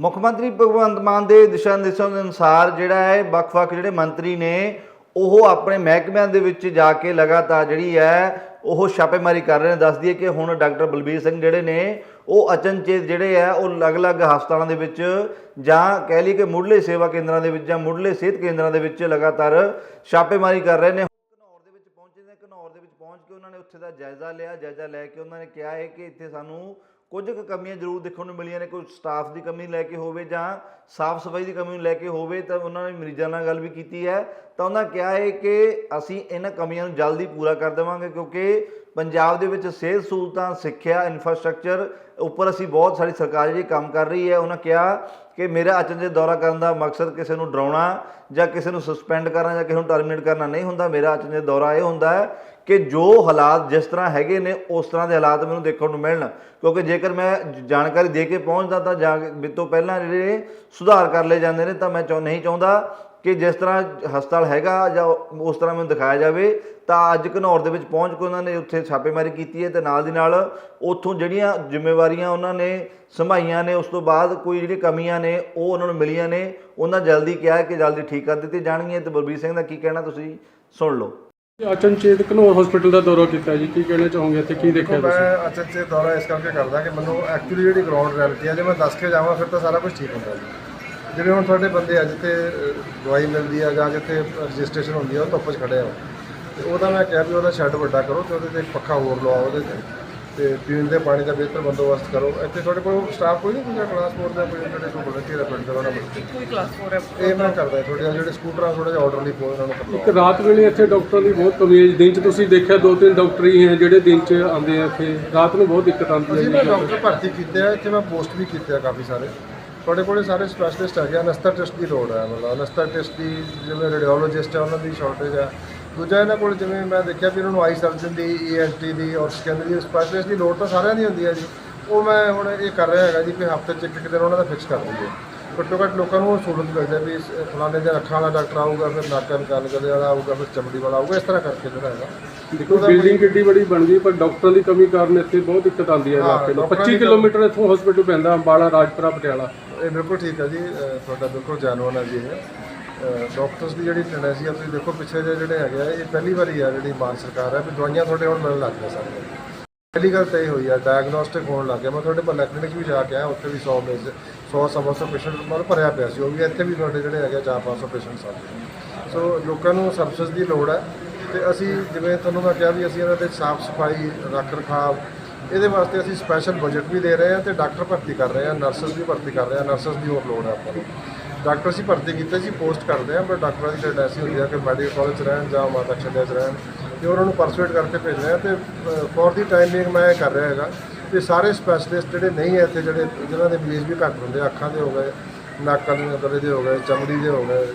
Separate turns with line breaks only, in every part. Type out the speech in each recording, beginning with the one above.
ਮੁੱਖ ਮੰਤਰੀ ਭਗਵੰਤ ਮਾਨ ਦੇ ਦਿਸ਼ਾ ਨਿਰਦੇਸ਼ਾਂ ਦੇ ਅਨੁਸਾਰ ਜਿਹੜਾ ਹੈ, ਵੱਖ-ਵੱਖ ਜਿਹੜੇ ਮੰਤਰੀ ਨੇ, ਉਹ ਆਪਣੇ ਮਹਿਕਮਿਆਂ ਦੇ ਵਿੱਚ ਜਾ ਕੇ ਲਗਾਤਾਰ ਜਿਹੜੀ ਹੈ, ਉਹ ਛਾਪੇਮਾਰੀ ਕਰ ਰਹੇ ਨੇ। ਦੱਸਦੀ ਹੈ ਕਿ ਹੁਣ ਡਾਕਟਰ ਬਲਬੀਰ ਸਿੰਘ ਜਿਹੜੇ ਨੇ, ਉਹ ਅਚਨਚੇਤ ਜਿਹੜੇ ਆ ਉਹ ਅਲੱਗ-ਅਲੱਗ ਹਸਪਤਾਲਾਂ ਦੇ ਵਿੱਚ ਜਾਂ ਕਹਿ ਲਈ ਕਿ ਮੁੱਢਲੇ ਸੇਵਾ ਕੇਂਦਰਾਂ ਦੇ ਵਿੱਚ ਜਾਂ ਮੁੱਢਲੇ ਸਿਹਤ ਕੇਂਦਰਾਂ ਦੇ ਵਿੱਚ ਲਗਾਤਾਰ ਛਾਪੇਮਾਰੀ ਕਰ ਰਹੇ ਨੇ। ਘਨੌਰ ਦੇ ਵਿੱਚ ਪਹੁੰਚੇ ਨੇ। ਘਨੌਰ ਦੇ ਵਿੱਚ ਪਹੁੰਚ ਕੇ ਉਹਨਾਂ ਨੇ ਉੱਥੇ ਦਾ ਜਾਇਜ਼ਾ ਲਿਆ। ਜਾਇਜ਼ਾ ਲੈ ਕੇ ਉਹਨਾਂ ਨੇ ਕਿਹਾ ਹੈ ਕਿ ਇੱਥੇ ਸਾਨੂੰ ਕੁਝ ਕੁ ਕਮੀਆਂ ਜ਼ਰੂਰ ਦੇਖਣ ਨੂੰ ਮਿਲੀਆਂ ਨੇ, ਕੋਈ ਸਟਾਫ ਦੀ ਕਮੀ ਲੈ ਕੇ ਹੋਵੇ ਜਾਂ ਸਾਫ਼ ਸਫ਼ਾਈ ਦੀ ਕਮੀ ਨੂੰ ਲੈ ਕੇ ਹੋਵੇ ਤਾਂ ਉਹਨਾਂ ਨੇ ਮਰੀਜ਼ਾਂ ਨਾਲ ਗੱਲ ਵੀ ਕੀਤੀ ਹੈ। ਤਾਂ ਉਹਨਾਂ ਕਿਹਾ ਹੈ ਕਿ ਅਸੀਂ ਇਹਨਾਂ ਕਮੀਆਂ ਨੂੰ ਜਲਦੀ ਪੂਰਾ ਕਰ ਦੇਵਾਂਗੇ ਕਿਉਂਕਿ ਪੰਜਾਬ ਦੇ ਵਿੱਚ ਸਿਹਤ ਸਹੂਲਤਾਂ, ਸਿੱਖਿਆ ਇਨਫਰਾਸਟ੍ਰਕਚਰ ਉੱਪਰ ਅਸੀਂ ਬਹੁਤ ਸਾਰੀ ਸਰਕਾਰ ਜਿਹੜੀ ਕੰਮ ਕਰ ਰਹੀ ਹੈ, ਉਹਨਾਂ ਕਿਹਾ ਕਿ ਮੇਰਾ ਅਚਨਚੇਤ ਦੌਰਾ ਕਰਨ ਦਾ ਮਕਸਦ ਕਿਸੇ ਨੂੰ ਡਰਾਉਣਾ ਜਾਂ ਕਿਸੇ ਨੂੰ ਸਸਪੈਂਡ ਕਰਨਾ ਜਾਂ ਕਿਸੇ ਨੂੰ ਟਰਮੀਨੇਟ ਕਰਨਾ ਨਹੀਂ ਹੁੰਦਾ। ਮੇਰਾ ਅਚਨਚੇਤ ਦੌਰਾ ਇਹ ਹੁੰਦਾ ਹੈ ਕਿ ਜੋ ਹਾਲਾਤ ਜਿਸ ਤਰ੍ਹਾਂ ਹੈਗੇ ਨੇ, ਉਸ ਤਰ੍ਹਾਂ ਦੇ ਹਾਲਾਤ ਮੈਨੂੰ ਦੇਖਣ ਨੂੰ ਮਿਲਣ। ਕਿਉਂਕਿ ਜੇਕਰ ਮੈਂ ਜਾਣਕਾਰੀ ਦੇ ਕੇ ਪਹੁੰਚਦਾ ਤਾਂ ਜਾ ਤੋਂ ਪਹਿਲਾਂ ਜਿਹੜੇ ਸੁਧਾਰ ਕਰ ਲਏ ਜਾਂਦੇ ਨੇ, ਤਾਂ ਮੈਂ ਚਾਹ ਨਹੀਂ ਚਾਹੁੰਦਾ ਕਿ ਜਿਸ ਤਰ੍ਹਾਂ ਹਸਪਤਾਲ ਹੈਗਾ ਜਾਂ ਉਸ ਤਰ੍ਹਾਂ ਮੈਨੂੰ ਦਿਖਾਇਆ ਜਾਵੇ, ਤਾਂ ਅੱਜ ਘਨੌਰ ਦੇ ਵਿੱਚ ਪਹੁੰਚ ਕੇ ਉਹਨਾਂ ਨੇ ਉੱਥੇ ਛਾਪੇਮਾਰੀ ਕੀਤੀ ਹੈ ਤੇ ਨਾਲ ਦੀ ਨਾਲ ਉੱਥੋਂ ਜਿਹੜੀਆਂ ਜ਼ਿੰਮੇਵਾਰੀਆਂ ਉਹਨਾਂ ਨੇ ਸੰਭਾਈਆਂ ਨੇ, ਉਸ ਤੋਂ ਬਾਅਦ ਕੋਈ ਜਿਹੜੀ ਕਮੀਆਂ ਨੇ, ਉਹ ਉਹਨਾਂ ਨੂੰ ਮਿਲੀਆਂ ਨੇ। ਉਹਨਾਂ ਜਲਦੀ ਕਿਹਾ ਕਿ ਜਲਦੀ ਠੀਕ ਕਰ ਦਿੱਤੀ ਜਾਣਗੀਆਂ ਤੇ ਬਲਬੀਰ ਸਿੰਘ ਦਾ ਕੀ ਕਹਿਣਾ ਤੁਸੀਂ ਸੁਣ ਲਓ।
ਅਚਨਚੇਤ ਘਨੌਰ ਹਸਪੀਟਲ ਦਾ ਦੌਰਾ ਕੀਤਾ ਜੀ ਕੀ ਕਹਿਣਾ ਚਾਹੋਗੇ ਇੱਥੇ ਕੀ ਦੇਖਿਆ ਤੁਸੀਂ?
ਮੈਂ ਅਚਨਚੇਤ ਦੌਰਾ ਇਸ ਕਰਕੇ ਕਰਦਾ ਕਿ ਮੈਨੂੰ ਐਕਚੁਅਲੀ ਜਿਹੜੀ ਗਰਾਊਂਡ ਰਿਐਲਿਟੀ ਹੈ ਜੇ ਮੈਂ ਦੱਸ ਕੇ ਜਾਵਾਂ ਫਿਰ ਤਾਂ ਸਾਰਾ ਕੁਝ ਠੀਕ ਹੁੰਦਾ ਜੀ। ਜਿਵੇਂ ਹੁਣ ਤੁਹਾਡੇ ਬੰਦੇ ਆ ਜਿੱਥੇ ਦਵਾਈ ਮਿਲਦੀ ਆ ਜਾਂ ਜਿੱਥੇ ਰਜਿਸਟ੍ਰੇਸ਼ਨ ਹੁੰਦੀ ਆ ਉਹ ਧੁੱਪ 'ਚ ਖੜੇ ਆ ਤੇ ਉਹਦਾ ਮੈਂ ਕਿਹਾ ਵੀ ਉਹਦਾ ਸ਼ੈੱਡ ਵੱਡਾ ਕਰੋ ਤੇ ਉਹਦੇ ਤੇ ਇੱਕ ਪੱਖਾ ਹੋਰ ਲਵਾਓ ਉਹਦੇ ਤੇ। ਤੇ ਪੀਣ ਦੇ ਪਾਣੀ ਦਾ ਬਿਹਤਰ ਬੰਦੋਬਸਤ ਕਰੋ। ਇੱਥੇ ਤੁਹਾਡੇ ਕੋਲ ਸਟਾਫ ਕੋਈ ਨਹੀਂ ਦੂਜਾ ਟਰਾਂਸਪੋਰਟ ਦਾ ਕੋਈ ਜਿਹੜੇ ਕੋਲ ਵਲੰਟੀਅਰ ਪਿੰਡ ਦਾ ਨੂੰ
ਕੋਈ ਕਲਾਸ 4 ਹੈ।
ਇਹ ਮੈਂ ਕਰਦਾ ਤੁਹਾਡੇ ਜਿਹੜੇ ਸਕੂਟਰਾਂ ਥੋੜਾ ਜਿਹਾ ਆਰਡਰ ਲਈ ਕੋਈ ਉਹਨਾਂ ਨੂੰ
ਇੱਕ
ਕਰਵਾਓ
ਰਾਤ ਵੇਲੇ ਇੱਥੇ ਡਾਕਟਰਾਂ ਦੀ ਬਹੁਤ ਕਮੀ ਹੈ। ਦਿਨ 'ਚ ਤੁਸੀਂ ਦੇਖਿਆ ਦੋ ਤਿੰਨ ਡਾਕਟਰ ਹੀ ਹੈ ਜਿਹੜੇ ਦਿਨ 'ਚ ਆਉਂਦੇ ਆ ਇੱਥੇ। ਰਾਤ ਨੂੰ ਬਹੁਤ ਦਿੱਕਤ ਆਉਂਦੀ ਹੈ
ਨਾ ਡਾਕਟਰ ਭਰਤੀ ਕੀਤੇ ਆ ਇੱਥੇ ਮੈਂ ਪੋਸਟ ਵੀ ਕੀਤੇ ਆ ਕਾਫੀ ਸਾਰੇ। ਤੁਹਾਡੇ ਕੋਲੇ ਸਾਰੇ ਸਪੈਸ਼ਲਿਸਟ ਹੈਗੇ ਆ ਨਸਤਾ ਟੈਸਟ ਦੀ ਲੋੜ ਹੈ ਮਤਲਬ ਨਸਤਾ ਟੈਸਟ ਦੀ ਜਿਵੇਂ ਰੇਡੀਓਲੋਜਿਸਟ ਹੈ ਉਹਨਾਂ ਦੀ ਸ਼ਾਰਟੇਜ ਹੈ ਦੂਜਾ ਇਹਨਾਂ ਕੋਲ ਜਿਵੇਂ ਮੈਂ ਦੇਖਿਆ ਵੀ ਇਹਨਾਂ ਨੂੰ ਆਈ ਸਰਜਨ ਦੀ ਈਐਨਟੀ ਦੀ ਔਰ ਸਕੈਨ ਦੀ ਸਪੈਸ਼ਲਿਸਟ ਦੀ ਲੋੜ ਤਾਂ ਸਾਰਿਆਂ ਦੀ ਹੁੰਦੀ ਹੈ ਜੀ। ਉਹ ਮੈਂ ਹੁਣ ਇਹ ਕਰ ਰਿਹਾ ਹੈਗਾ ਜੀ ਕਿ ਹਫ਼ਤੇ 'ਚ ਇੱਕ ਇੱਕ ਦਿਨ ਉਹਨਾਂ ਦਾ ਫਿਕਸ ਕਰ ਦਈਏ ਘੱਟੋ ਘੱਟ ਲੋਕਾਂ ਨੂੰ ਉਹ ਸਹੂਲਤ ਮਿਲ ਜਾਏ ਵੀ ਫਲਾਣੇ ਦਿਨ ਅੱਖਾਂ ਵਾਲਾ ਡਾਕਟਰ ਆਊਗਾ ਫਿਰ ਨੱਕ ਕੰਨ ਗਲੇ ਵਾਲਾ ਆਊਗਾ ਫਿਰ ਚਮੜੀ ਵਾਲਾ ਆਊਗਾ ਇਸ ਤਰ੍ਹਾਂ ਕਰਕੇ ਜਿਹੜਾ ਹੈਗਾ।
ਦੇਖੋ ਬਿਲਡਿੰਗ ਕਿੱਡੀ ਬੜੀ ਬਣ ਗਈ ਪਰ ਡਾਕਟਰਾਂ ਦੀ ਕਮੀ ਕਾਰਨ ਇੱਥੇ ਬਹੁਤ ਦਿੱਕਤ ਆਉਂਦੀ ਹੈ ਇਲਾਕੇ ਨੂੰ।
ਡਾਕਟਰਾਂ
25
ਦੀ
ਕਿਲੋਮੀਟਰ ਇੱਥੋਂ ਹਸਪੀਟਲ ਪੈਂਦਾ ਅੰਬਾਲਾ ਰਾਜਪੁਰਾ ਪਟਿਆਲਾ।
ਇਹ ਬਿਲਕੁਲ ਠੀਕ ਹੈ ਜੀ ਤੁਹਾਡਾ ਬਿਲਕੁਲ ਹੈ ਜੀ ਇਹ। ਡਾਕਟਰਸ ਦੀ ਜਿਹੜੀ ਟੈਂਡੈਂਸੀ ਆ ਤੁਸੀਂ ਦੇਖੋ ਪਿੱਛੇ ਜਿਹੇ ਜਿਹੜੇ ਹੈਗੇ ਆ, ਇਹ ਪਹਿਲੀ ਵਾਰੀ ਆ ਜਿਹੜੀ ਮਾਨ ਸਰਕਾਰ ਹੈ ਵੀ ਦਵਾਈਆਂ ਤੁਹਾਡੇ ਹੁਣ ਮਿਲਣ ਲੱਗ ਗਈਆਂ ਸਾਰੀਆਂ। ਪਹਿਲੀ ਗੱਲ ਤਾਂ ਇਹ ਹੋਈ ਆ ਡਾਇਗਨੋਸਟਿਕ ਹੋਣ ਲੱਗ ਗਿਆ। ਮੈਂ ਤੁਹਾਡੇ ਕੋਲ ਕਲੀਨਿਕ ਵੀ ਜਾ ਕੇ ਆਇਆ, ਉੱਥੇ ਵੀ 100 ਮੇਜ਼ 100 ਸਵਾ ਸੌ ਪੇਸ਼ੈਂਟ ਮਤਲਬ ਭਰਿਆ ਪਿਆ ਸੀ। ਉਹ ਵੀ ਇੱਥੇ ਵੀ ਤੁਹਾਡੇ ਜਿਹੜੇ ਹੈਗੇ 4-500 ਪੇਸ਼ੈਂਟਸ ਆ ਗਏ। ਸੋ ਲੋਕਾਂ ਨੂੰ ਸਰਵਿਸ ਦੀ ਲੋੜ ਹੈ ਤੇ ਅਸੀਂ ਜਿਵੇਂ ਤੁਹਾਨੂੰ ਮੈਂ ਕਿਹਾ ਵੀ ਅਸੀਂ ਇਹਨਾਂ 'ਤੇ ਸਾਫ਼ ਸਫ਼ਾਈ, ਰੱਖ ਰਖਾਵ, ਇਹਦੇ ਵਾਸਤੇ ਅਸੀਂ ਸਪੈਸ਼ਲ ਬਜਟ ਵੀ ਦੇ ਰਹੇ ਹਾਂ ਤੇ ਡਾਕਟਰ ਭਰਤੀ ਕਰ ਰਹੇ ਹਾਂ ਨਰਸਸ ਵੀ ਭਰਤੀ ਕਰ ਰਹੇ ਹਾਂ ਨਰਸਸ ਦੀ ਹੋਰ ਲੋੜ ਹੈ ਆਪਾਂ ਨੂੰ। ਡਾਕਟਰ ਅਸੀਂ ਭਰਤੀ ਕੀਤੇ ਸੀ ਪੋਸਟ ਕਰਦੇ ਹਾਂ ਪਰ ਡਾਕਟਰਾਂ ਦੀ ਟੈਂਡੈਂਸੀ ਹੁੰਦੀ ਹੈ ਕਿ ਮੈਡੀਕਲ ਕਾਲਜ 'ਚ ਰਹਿਣ ਜਾਂ ਮਾਤਾ ਛੱਡਿਆ 'ਚ ਰਹਿਣ ਤੇ ਉਹਨਾਂ ਨੂੰ ਪਰਸੂਏਟ ਕਰਕੇ ਭੇਜਦੇ ਰਹੇ ਹਾਂ ਤੇ ਫੋਰ ਦੀ ਟਾਈਮਿੰਗ ਮੈਂ ਇਹ ਕਰ ਰਿਹਾ ਹੈਗਾ ਕਿ ਸਾਰੇ ਸਪੈਸ਼ਲਿਸਟ ਜਿਹੜੇ ਨਹੀਂ ਹੈ ਇੱਥੇ ਜਿਹੜੇ ਜਿਨ੍ਹਾਂ ਦੇ ਬੀਜ ਵੀ ਘੱਟ ਹੁੰਦੇ ਆ, ਅੱਖਾਂ ਦੇ ਹੋ ਗਏ ਨੱਕ ਦੇ ਗਲੇ ਦੇ ਹੋ ਗਏ ਚਮੜੀ ਦੇ ਹੋ ਗਏ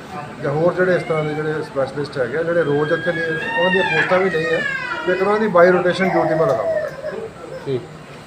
ਜਾਂ ਹੋਰ ਜਿਹੜੇ ਇਸ ਤਰ੍ਹਾਂ ਦੇ ਜਿਹੜੇ ਸਪੈਸ਼ਲਿਸਟ ਹੈਗੇ ਆ, ਜਿਹੜੇ ਰੋਜ਼ ਇੱਥੇ ਨਹੀਂ ਉਹਨਾਂ ਦੀਆਂ ਪੋਸਟਾਂ ਵੀ ਨਹੀਂ ਹੈ ਤੇ ਉਹਨਾਂ ਦੀ ਬਾਈ ਰੋਟੇਸ਼ਨ ਡਿਊਟੀ ਮੈਂ ਲਗਾਵਾਂਗਾ
ਠੀਕ।